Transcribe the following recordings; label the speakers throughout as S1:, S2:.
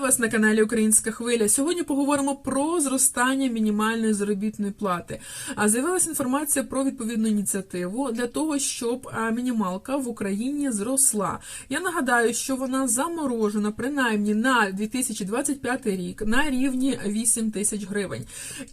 S1: Вітаю вас на каналі Українська Хвиля. Сьогодні поговоримо про зростання мінімальної заробітної плати. А з'явилася інформація про відповідну ініціативу для того, щоб мінімалка в Україні зросла. Я нагадаю, що вона заморожена принаймні на 2025 рік на рівні 8 тисяч гривень.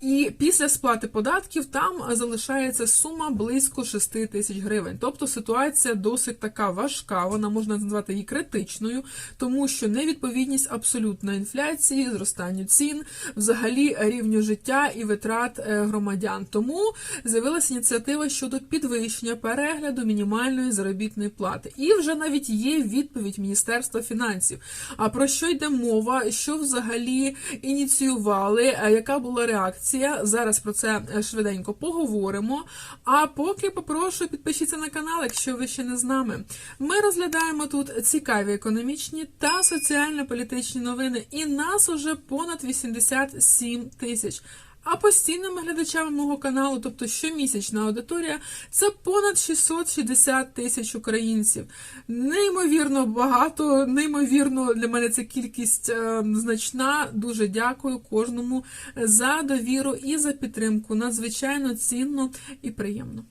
S1: І після сплати податків там залишається сума близько 6 тисяч гривень. Тобто ситуація досить така важка. Вона можна назвати її критичною, тому що невідповідність абсолютної інфляції, зростанню цін, взагалі рівню життя і витрат е, громадян. Тому з'явилася ініціатива щодо підвищення перегляду мінімальної заробітної плати. І вже навіть є відповідь Міністерства фінансів. А про що йде мова? Що взагалі ініціювали? е, Яка була реакція? Зараз про це е, швиденько поговоримо. А поки попрошу підпишіться на канал, якщо ви ще не з нами. Ми розглядаємо тут цікаві економічні та соціально-політичні новини, і нас уже понад 87 тисяч. А постійними глядачами мого каналу, тобто щомісячна аудиторія, це понад 660 тисяч українців. Неймовірно багато, неймовірно для мене ця кількість е, значна. Дуже дякую кожному за довіру і за підтримку. Надзвичайно цінно і приємно.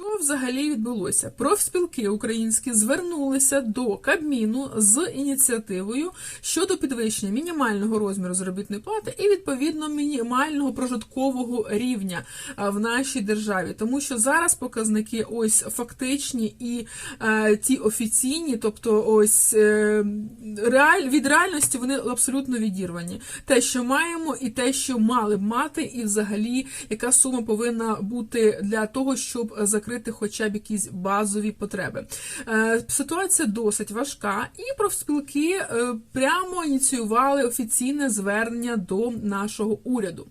S1: Що взагалі відбулося? Профспілки українські звернулися до Кабміну з ініціативою щодо підвищення мінімального розміру заробітної плати і відповідно мінімального прожиткового рівня в нашій державі, тому що зараз показники ось фактичні і е, ті офіційні, тобто ось е, реаль, від реальності вони абсолютно відірвані. Те, що маємо, і те, що мали б мати, і взагалі яка сума повинна бути для того, щоб закрити хоча б якісь базові потреби. Е, Ситуація досить важка, і профспілки е, прямо ініціювали офіційне звернення до нашого уряду.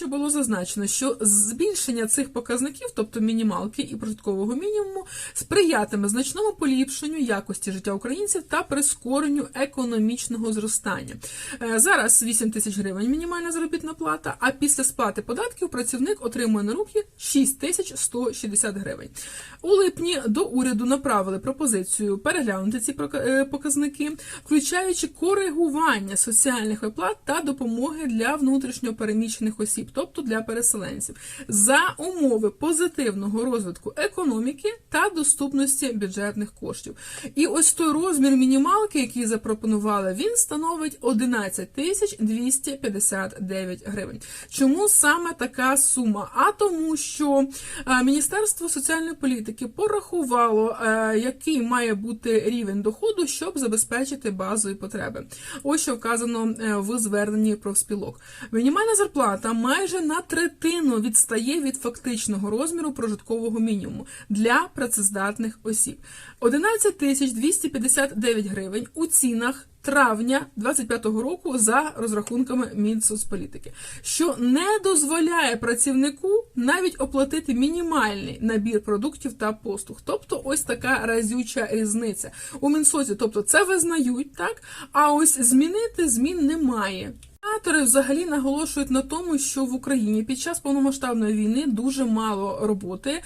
S1: Що було зазначено, що збільшення цих показників, тобто мінімалки і прожиткового мінімуму, сприятиме значному поліпшенню якості життя українців та прискоренню економічного зростання. Е, Зараз 8 тисяч гривень мінімальна заробітна плата, а після сплати податків працівник отримує на руки 6 тисяч 160 гривень. У липні до уряду направили пропозицію переглянути ці е, показники, включаючи коригування соціальних виплат та допомоги для внутрішньо переміщених осіб, тобто для переселенців, за умови позитивного розвитку економіки та доступності бюджетних коштів. І ось той розмір мінімалки, який запропонували, він становить 11 тисяч 259 гривень. Чому саме така сума? А тому, що е, Міністерство соціальної політики порахувало, е, який має бути рівень доходу, щоб забезпечити базові потреби. Ось що вказано е, в зверненні профспілок. Мінімальна зарплата майже на третину відстає від фактичного розміру прожиткового мінімуму для працездатних осіб. 11 тисяч 259 гривень у цінах травня 25-го року за розрахунками Мінсоцполітики, що не дозволяє працівнику навіть оплатити мінімальний набір продуктів та послуг. Тобто, ось така разюча різниця у Мінсоці. Тобто, це визнають так, а ось змінити змін немає. Автори взагалі наголошують на тому, що в Україні під час повномасштабної війни дуже мало роботи, е,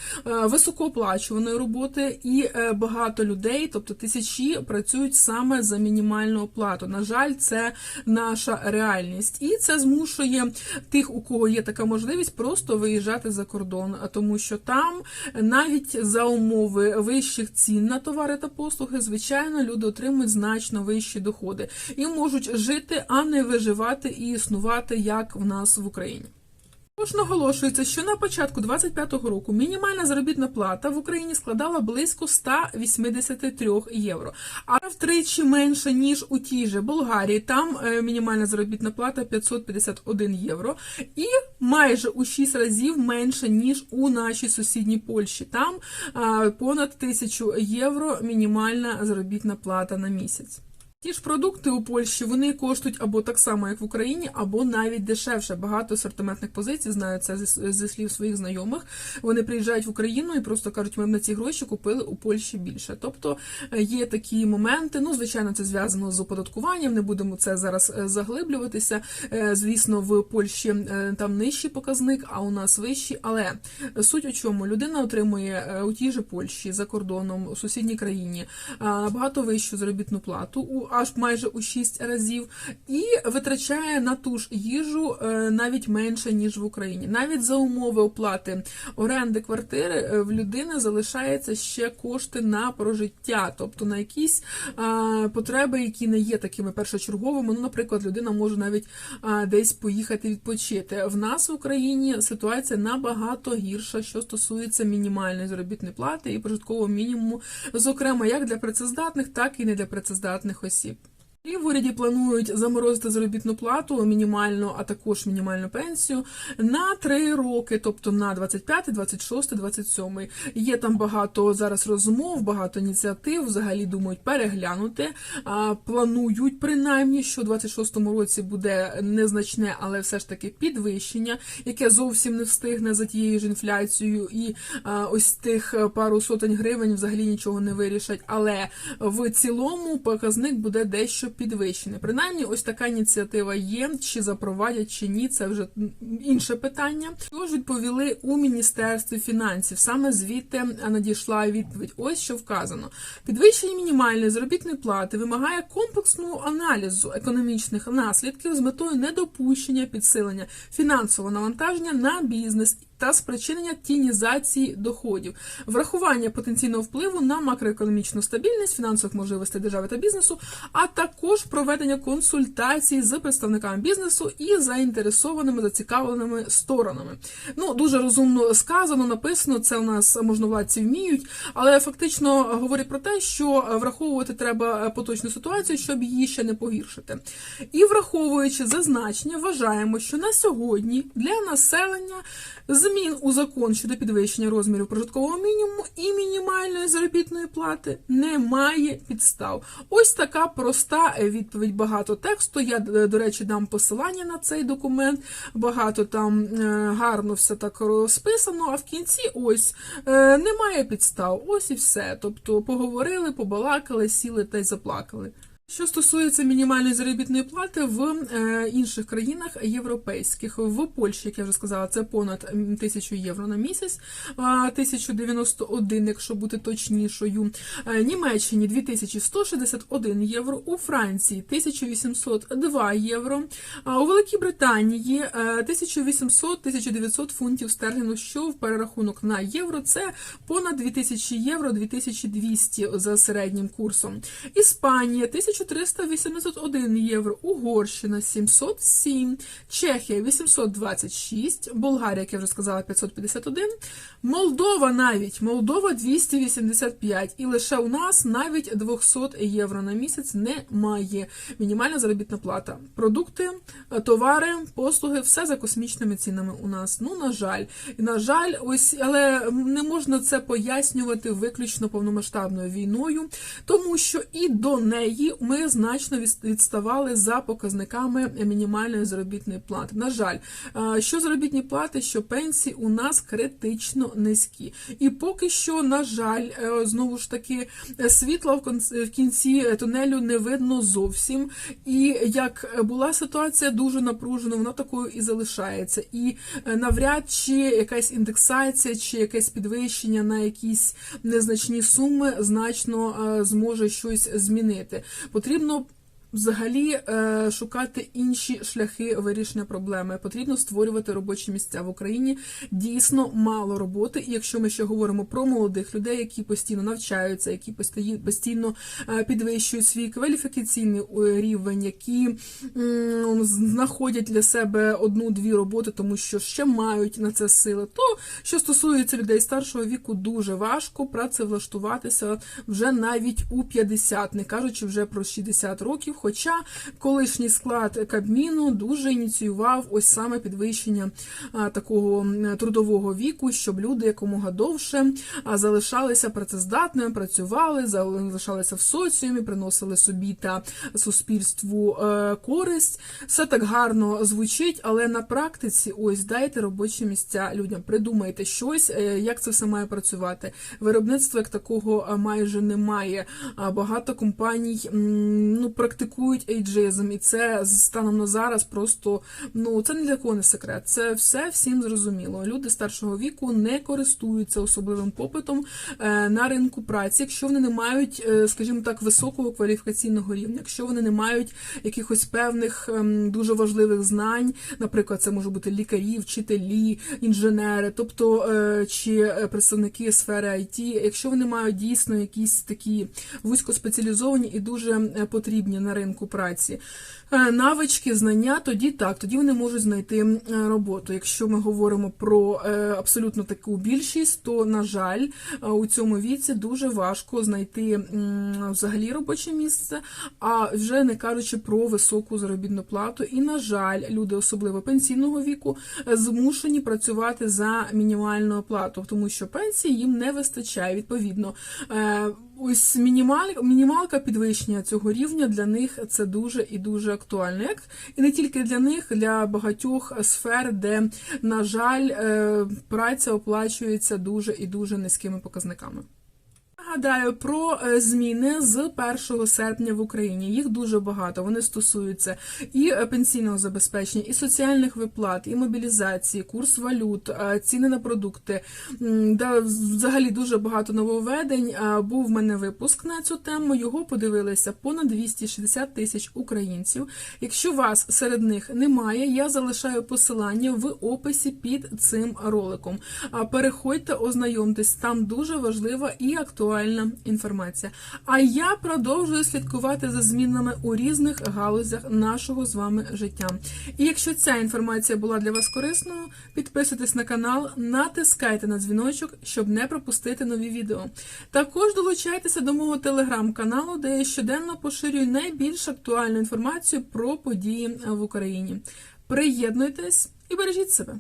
S1: високооплачуваної роботи, і е, багато людей, тобто тисячі, працюють саме за мінімальну оплату. На жаль, це наша реальність, і це змушує тих, у кого є така можливість, просто виїжджати за кордон, тому що там навіть за умови вищих цін на товари та послуги, звичайно, люди отримують значно вищі доходи і можуть жити, а не виживати і існувати як в нас в Україні. Також наголошується, що на початку 25-го року мінімальна заробітна плата в Україні складала близько 183 євро, а втричі менше ніж у тій же Болгарії. Там е, мінімальна заробітна плата 551 євро, і майже у 6 разів менше ніж у нашій сусідній Польщі. Там е, понад 1000 євро мінімальна заробітна плата на місяць. Ті ж продукти у Польщі вони коштують або так само, як в Україні, або навіть дешевше. Багато асортиментних позицій знаю це зі, слів своїх знайомих. Вони приїжджають в Україну і просто кажуть, ми на ці гроші купили у Польщі більше. Тобто е, є такі моменти. Ну, звичайно, це зв'язано з оподаткуванням. Не будемо це зараз е, заглиблюватися. Е, Звісно, в Польщі там нижчий показник, а у нас вищий. Але суть у чому людина отримує у тій же Польщі за кордоном у сусідній країні набагато вищу заробітну плату. Аж майже у 6 разів, і витрачає на ту ж їжу е, навіть менше ніж в Україні. Навіть за умови оплати оренди квартири е, в людини залишається ще кошти на прожиття, тобто на якісь потреби, які не є такими першочерговими. Ну, наприклад, людина може навіть десь поїхати відпочити. В нас в Україні ситуація набагато гірша, що стосується мінімальної заробітної плати і прожиткового мінімуму, зокрема як для працездатних, так і не для працездатних осіб осіб. І в уряді планують заморозити заробітну плату мінімальну, а також мінімальну пенсію на три роки, тобто на 25, 26, 27. Є там багато зараз розмов, багато ініціатив. Взагалі думають переглянути. Планують принаймні, що в 26-му році буде незначне, але все ж таки підвищення, яке зовсім не встигне за тією ж інфляцією, і ось тих пару сотень гривень взагалі нічого не вирішать. Але в цілому показник буде дещо підвищений. Принаймні, ось така ініціатива є. Чи запровадять, чи ні, це вже інше питання. Тож відповіли у міністерстві фінансів. Саме звідти надійшла відповідь. Ось що вказано: підвищення мінімальної заробітної плати вимагає комплексного аналізу економічних наслідків з метою недопущення підсилення фінансового навантаження на бізнес. Та спричинення тінізації доходів, врахування потенційного впливу на макроекономічну стабільність фінансових можливостей держави та бізнесу, а також проведення консультацій з представниками бізнесу і заінтересованими зацікавленими сторонами. Ну дуже розумно сказано, написано. Це у нас можновладці вміють, але фактично говорить про те, що враховувати треба поточну ситуацію, щоб її ще не погіршити. І враховуючи зазначення, вважаємо, що на сьогодні для населення змін у закон щодо підвищення розмірів прожиткового мінімуму і мінімальної заробітної плати немає підстав. Ось така проста відповідь. Багато тексту. Я, до речі, дам посилання на цей документ. Багато там е, гарно все так розписано. А в кінці ось е, немає підстав. Ось і все. Тобто поговорили, побалакали, сіли та й заплакали. Що стосується мінімальної заробітної плати в е, інших країнах європейських, в Польщі, як я вже сказала, це понад 1000 євро на місяць, е, 1091, якщо бути точнішою. Е, Німеччині 2161 євро, у Франції 1802 євро, у Великій Британії е, 1800-1900 фунтів стерлінгу, що в перерахунок на євро це понад 2000 євро, 2200 за середнім курсом. Іспанія 1381 євро, Угорщина 707, Чехія 826, Болгарія, як я вже сказала, 551, Молдова навіть, Молдова 285, і лише у нас навіть 200 євро на місяць немає. Мінімальна заробітна плата. Продукти, товари, послуги, все за космічними цінами у нас. Ну, на жаль, на жаль, ось, але не можна це пояснювати виключно повномасштабною війною, тому що і до неї ми значно відставали за показниками мінімальної заробітної плати. На жаль, що заробітні плати, що пенсії у нас критично низькі. І поки що, на жаль, е, знову ж таки, світла в кінці тунелю не видно зовсім. І як була ситуація дуже напружена, вона такою і залишається. І е, навряд чи якась індексація, чи якесь підвищення на якісь незначні суми значно е, зможе щось змінити потрібно. Взагалі е, шукати інші шляхи вирішення проблеми. Потрібно створювати робочі місця в Україні. Дійсно мало роботи. І якщо ми ще говоримо про молодих людей, які постійно навчаються, які постійно е, підвищують свій кваліфікаційний е, рівень, які знаходять для себе одну-дві роботи, тому що ще мають на це сили. То що стосується людей старшого віку, дуже важко працевлаштуватися вже навіть у 50, не кажучи вже про 60 років. Хоча колишній склад Кабміну дуже ініціював ось саме підвищення такого трудового віку, щоб люди якомога довше залишалися працездатними, працювали, залишалися в соціумі, приносили собі та суспільству е, користь. Все так гарно звучить, але на практиці ось дайте робочі місця людям. Придумайте щось, е, як це все має працювати. Виробництва як такого майже немає. Багато компаній ну практикують практикують ейджизм, і це станом на зараз просто ну це не для кого не секрет. Це все всім зрозуміло. Люди старшого віку не користуються особливим попитом е, на ринку праці, якщо вони не мають, е, скажімо так, високого кваліфікаційного рівня, якщо вони не мають якихось певних ем, дуже важливих знань, наприклад, це можуть бути лікарі, вчителі, інженери, тобто е, чи представники сфери IT, якщо вони мають дійсно якісь такі вузькоспеціалізовані і дуже потрібні на ринку праці е, навички, знання, тоді так, тоді вони можуть знайти е, роботу. Якщо ми говоримо про е, абсолютно таку більшість, то на жаль, у цьому віці дуже важко знайти взагалі робоче місце, а вже не кажучи про високу заробітну плату. І на жаль, люди, особливо пенсійного віку, змушені працювати за мінімальну оплату, тому що пенсії їм не вистачає. Відповідно, ось мінімаль, мінімалка підвищення цього рівня для них це дуже і дуже актуально. І не тільки для них, для багатьох сфер, де, на жаль, е, праця оплачується дуже і дуже низькими показниками. Нагадаю про е, зміни з 1 серпня в Україні. Їх дуже багато. Вони стосуються і е, пенсійного забезпечення, і соціальних виплат, і мобілізації, курс валют, е, ціни на продукти. Взагалі дуже багато нововведень. Був в мене випуск на цю тему. Його подивилися понад 260 тисяч українців. Якщо вас серед них немає, я залишаю посилання в описі під цим роликом. Переходьте, ознайомтесь, там дуже важлива і актуальна інформація. А я продовжую слідкувати за змінами у різних галузях нашого з вами життя. І якщо ця інформація була для вас корисною, підписуйтесь на канал, натискайте на дзвіночок, щоб не пропустити нові відео. Також долучайтеся до мого телеграм-каналу, де я щоденно поширюю найбільш актуальну інформацію про події в Україні. Приєднуйтесь і бережіть себе.